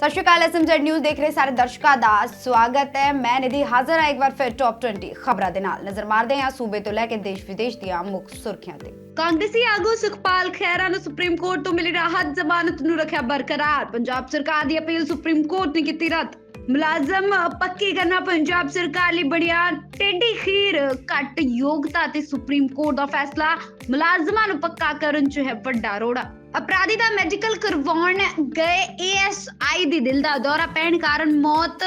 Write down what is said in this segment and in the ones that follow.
ਸਤਿ ਸ਼੍ਰੀ ਅਕਾਲ, SMZ news ਦੇਖ ਰਹੇ ਸਾਰੇ ਦਰਸ਼ਕਾਂ ਦਾ ਸਵਾਗਤ ਹੈ। ਮੈਂ ਨਿਧੀ ਹਾਜ਼ਰ ਹਾਂ ਇੱਕ ਵਾਰ ਫਿਰ ਟੌਪ 20 ਖਬਰਾਂ ਦੇ ਨਾਲ। ਨਜ਼ਰ ਮਾਰਦੇ ਹਾਂ ਸੂਬੇ ਤੋਂ ਲੈ ਕੇ ਦੇਸ਼ ਵਿਦੇਸ਼ ਦੀਆਂ ਮੁੱਖ ਸੁਰਖੀਆਂ ਤੇ। ਕਾਂਗਰਸੀ ਆਗੂ ਸੁਖਪਾਲ ਖਹਿਰਾ ਨੂੰ ਸੁਪਰੀਮ ਕੋਰਟ ਤੋਂ ਮਿਲੀ ਰਾਹਤ, ਜ਼ਮਾਨਤ ਨੂੰ ਰੱਖਿਆ ਬਰਕਰਾਰ। ਪੰਜਾਬ ਸਰਕਾਰ ਦੀ ਅਪੀਲ ਸੁਪਰੀਮ ਕੋਰਟ ਨੇ ਕੀਤੀ ਰੱਦ। ਮੁਲਾਜ਼ਮ ਪੱਕੀ ਕਰਨਾ ਪੰਜਾਬ ਸਰਕਾਰ ਲਈ ਬੜੀਆਂ ਟੇਢੀ ਖੀਰ ਘੱਟ ਯੋਗਤਾ ਤੇ ਸੁਪਰੀਮ ਕੋਰਟ ਦਾ ਫੈਸਲਾ। ਮੁਲਾਜ਼ਮਾਂ ਨੂੰ ਪੱਕਾ ਕਰਨ 'ਚ ਹੈ ਵੱਡਾ ਰੋੜਾ। ਅਪਰਾਧੀ ਦਾ ਮੈਡੀਕਲ ਕਰਵਾਉਣ ਗਏ ਏਐਸਆਈ ਦੀ ਦਿਲ ਦਾ ਦੌਰਾ ਪੈਣ ਕਾਰਨ ਮੌਤ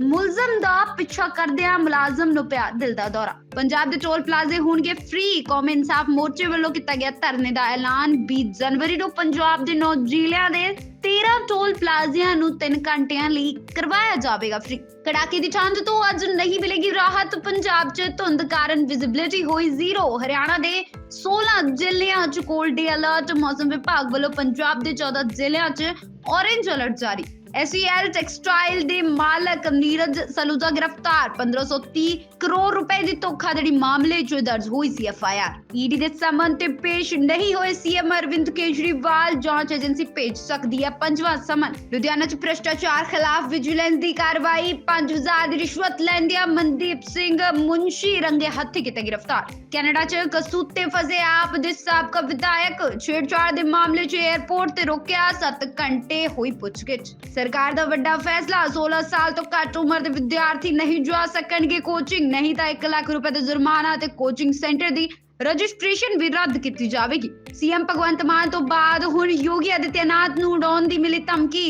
ਮੁਲਜ਼ਮ ਦਾ ਪਿੱਛਾ ਕਰਦਿਆਂ ਮੁਲਾਜ਼ਮ ਨੂੰ ਪਿਆ ਦਿਲ ਦਾ ਦੌਰਾ। ਪੰਜਾਬ ਦੇ ਟੋਲ ਪਲਾਜ਼ੇ ਹੋਣਗੇ ਫ੍ਰੀ ਕੌਮੀ ਇਨਸਾਫ ਮੋਰਚੇ ਵੱਲੋਂ ਕੀਤਾ ਗਿਆ ਧਰਨੇ ਦਾ ਐਲਾਨ। 20 ਜਨਵਰੀ ਨੂੰ ਪੰਜਾਬ ਦੇ 9 ਜ਼ਿਲ੍ਹਿਆਂ ਦੇ 13 ਟੋਲ ਪਲਾਜ਼ਿਆਂ ਨੂੰ 3 ਘੰਟਿਆਂ ਲਈ ਕਰਵਾਇਆ ਜਾਵੇਗਾ ਫ੍ਰੀ ਕੜਾਕੇ ਦੀ ਠੰਡ ਤੋਂ ਅੱਜ ਨਹੀਂ ਮਿਲੇਗੀ ਰਾਹਤ। ਪੰਜਾਬ 'ਚ ਧੁੰਦ ਕਾਰਨ ਵਿਜ਼ਿਬਿਲਿਟੀ ਹੋਈ ਜ਼ੀਰੋ ਹਰਿਆਣਾ ਦੇ 16 ਜ਼ਿਲ੍ਹਿਆਂ 'ਚ ਕੋਲਡ ਡੇ ਅਲਰਟ ਮੌਸਮ ਵਿਭਾਗ ਵੱਲੋਂ ਪੰਜਾਬ ਦੇ 14 ਜ਼ਿਲ੍ਹਿਆਂ 'ਚ ਔਰੇਂਜ ਅਲਰਟ ਜਾਰੀ। ਐਸਈਐਲ ਟੈਕਸਟਾਈਲ ਦੇ ਮਾਲਕ ਨੀਰਜ ਸਲੂਜਾ ਗ੍ਰਿਫਤਾਰ। 1530 ਕਰੋੜ ਰੁਪਏ ਦੀ ਧੋਖਾਧੜੀ ਮਾਮਲੇ 'ਚ ਦਰਜ ਹੋਈ ਸੀ ਐਫਆਈਆਰ ਈਡੀ ਦੇ ਸਮਨ ਤੇ ਪੇਸ਼ ਨਹੀਂ ਹੋਏ ਸੀਐਮ ਅਰਵਿੰਦ ਕੇਜਰੀਵਾਲ, ਜਾਂਚ ਏਜੰਸੀ ਭੇਜ ਸਕਦੀ ਹੈ। ਪੰਜਵਾਂ ਸਮਨ, ਲੁਧਿਆਣਾ 'ਚ ਭ੍ਰਿਸ਼ਟਾਚਾਰ ਖਿਲਾਫ ਵਿਜੀਲੈਂਸ ਦੀ ਕਾਰਵਾਈ। 5000 ਦੀ ਰਿਸ਼ਵਤ ਲੈਂਦਿਆਂ ਮਨਦੀਪ ਸਿੰਘ ਮੁੰਸ਼ੀ ਰੰਗੇ ਹੱਥੀ ਕੀਤੇ ਗ੍ਰਿਫਤਾਰ। ਕੈਨੇਡਾ 'ਚ ਕਸੂਤੇ ਫਸੇ ਆਪ ਦੇ ਸਾਬਕਾ ਵਿਧਾਇਕ। ਛੇੜਛਾੜ ਦੇ ਮਾਮਲੇ 'ਚ 에ਅਰਪੋਰਟ ਤੇ ਰੋਕਿਆ 7 ਘੰਟੇ ਹੋਈ ਪੁੱਛਗਿੱਛ। ਸਰਕਾਰ ਦਾ ਵੱਡਾ ਫੈਸਲਾ 16 ਸਾਲ ਤੋਂ ਘੱਟ ਉਮਰ ਦੇ ਵਿਦਿਆਰਥੀ ਨਹੀਂ ਜਾ ਸਕਣਗੇ ਕੋਚਿੰਗ ਨਹੀਂ ਤਾਂ 1 ਲੱਖ ਰੁਪਏ ਦਾ ਜੁਰਮਾਨਾ ਤੇ ਕੋਚਿੰਗ ਸੈਂਟਰ ਦੀ ਰਜਿਸਟ੍ਰੇਸ਼ਨ ਵੀ ਰੱਦ ਕੀਤੀ ਜਾਵੇਗੀ। ਸੀਐਮ ਭਗਵੰਤ ਮਾਨ ਤੋਂ ਬਾਅਦ ਹੁਣ ਯੋਗੀ ਆਦਿੱਤਿਆਨਾਥ ਨੂੰ ਉਡਾਉਣ ਦੀ ਮਿਲੀ ਧਮਕੀ।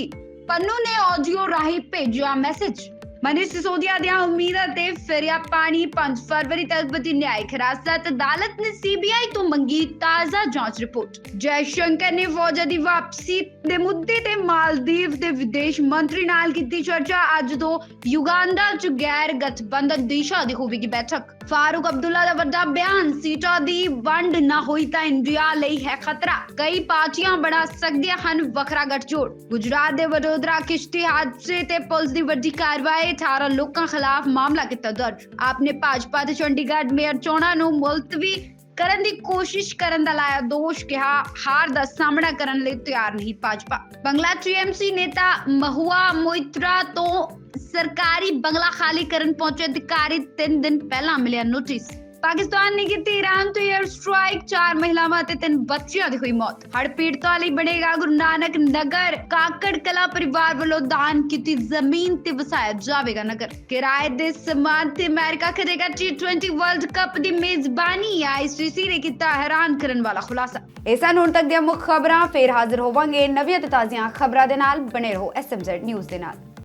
ਪੰਨੂ ਨੇ ਆਡੀਓ ਰਾਹੀਂ ਭੇਜਿਆ ਮੈਸੇਜ ਮਨੀਸ਼ ਸਿਸੋਦੀਆ ਦੀਆਂ ਉਮੀਦਾਂ ਤੇ ਫਿਰਿਆ ਪਾਣੀ 5 ਫਰਵਰੀ ਤੱਕ ਬਤੀ ਨਿਆਇਕ ਹਿਰਾਸਤ। ਅਦਾਲਤ ਨੇ ਸੀਬੀਆਈ ਤੋਂ ਮੰਗੀ ਤਾਜ਼ਾ ਜਾਂਚ ਰਿਪੋਰਟ। ਜੈ ਸ਼ੰਕਰ ਨੇ ਫੌਜਾਂ ਦੀ ਵਾਪਸੀ ਦੇ ਮੁੱਦੇ ਤੇ ਮਾਲਦੀਵ ਦੇ ਵਿਦੇਸ਼ ਮੰਤਰੀ ਨਾਲ ਕੀਤੀ ਚਰਚਾ। ਅੱਜ ਤੋਂ ਯੁਗਾਂਡਾ ਚ ਗੈਰ ਗਠਬੰਧਨ ਦੇਸ਼ਾਂ ਦੀ ਹੋਵੇਗੀ ਬੈਠਕ। ਫਾਰੂਕ ਅਬਦੁੱਲਾ ਦਾ ਵੱਡਾ ਬਿਆਨ, ਸੀਟਾਂ ਦੀ ਵੰਡ ਨਾ ਹੋਈ ਤਾਂ ਇੰਡੀਆ ਲਈ ਹੈ ਖਤਰਾ। ਕਈ ਪਾਰਟੀਆਂ ਬਣਾ ਸਕਦੀਆਂ ਹਨ ਵੱਖਰਾ ਗਠਜੋੜ। ਗੁਜਰਾਤ ਦੇ ਵਡੋਦਰਾ ਕਿਸ਼ਤੀ ਹਾਦਸੇ ਤੇ ਪੁਲਿਸ ਦੀ ਵੱਡੀ ਕਾਰਵਾਈ 18 ਲੋਕਾਂ ਖਿਲਾਫ ਮਾਮਲਾ ਕੀਤਾ ਦਰਜ। ਆਪਨੇ ਭਾਜਪਾ ਤੇ ਚੰਡੀਗੜ੍ਹ ਮੇਅਰ ਚੋਣਾਂ ਨੂੰ ਮੁਲਤਵੀ ਕਰਨ ਦੀ ਕੋਸ਼ਿਸ਼ ਕਰਨ ਦਾ ਲਾਇਆ ਦੋਸ਼ ਕਿਹਾ, ਹਾਰ ਦਾ ਸਾਹਮਣਾ ਕਰਨ ਲਈ ਤਿਆਰ ਨਹੀਂ ਭਾਜਪਾ। ਬੰਗਲਾ ਟੀਐਮਸੀ ਨੇਤਾ ਮਹੁਆ ਮੋਇਤਰਾ ਤੋਂ ਸਰਕਾਰੀ ਬੰਗਲਾ ਖਾਲੀ ਕਰਨ ਪਹੁੰਚੇ ਅਧਿਕਾਰੀ 3 ਦਿਨ ਪਹਿਲਾਂ ਮਿਲਿਆ ਨੋਟਿਸ ਪਾਕਿਸਤਾਨ ਨੇ ਕੀਤੀ ਈਰਾਨ ਤੋਂ 에ਅਰ ਸਟ੍ਰਾਈਕ ਚਾਰ ਮਹਿਲਾਵਾਂ ਤੇ ਤਿੰਨ ਬੱਚਿਆਂ ਦੀ ਹੋਈ ਮੌਤ। ਹੜ੍ਹ ਪੀੜਤਾਂ ਲਈ ਬਣੇਗਾ ਗੁਰੂ ਨਾਨਕ ਨਗਰ। ਕਾਕੜ ਕਲਾ ਪਰਿਵਾਰ ਵੱਲੋਂ ਦਾਨ ਕੀਤੀ ਜ਼ਮੀਨ ਤੇ ਵਸਾਇਆ ਜਾਵੇਗਾ ਨਗਰ। ਕਿਰਾਏ ਦੇ ਸਮਾਨ ਤੇ ਅਮਰੀਕਾ ਕਰੇਗਾ T20 ਵਰਲਡ ਕੱਪ ਦੀ ਮੇਜ਼ਬਾਨੀ। ਆਈਸੀਸੀ ਨੇ ਕੀਤਾ ਹੈਰਾਨ ਕਰਨ ਵਾਲਾ ਖੁਲਾਸਾ। ਇਹ ਸਨ ਹੁਣ ਤੱਕ ਦੀਆਂ ਮੁੱਖ ਖਬਰਾਂ। ਫੇਰ ਹਾਜ਼ਰ ਹੋਵਾਂਗੇ ਨਵੀਆਂ ਤੇ ਤਾਜ਼ੀਆਂ ਖਬਰਾਂ ਦੇ ਨਾਲ। ਬਣੇ ਰਹੋ ਐਸਐਮਜ਼ੈਡ ਨਿਊਜ਼ ਦੇ ਨਾਲ।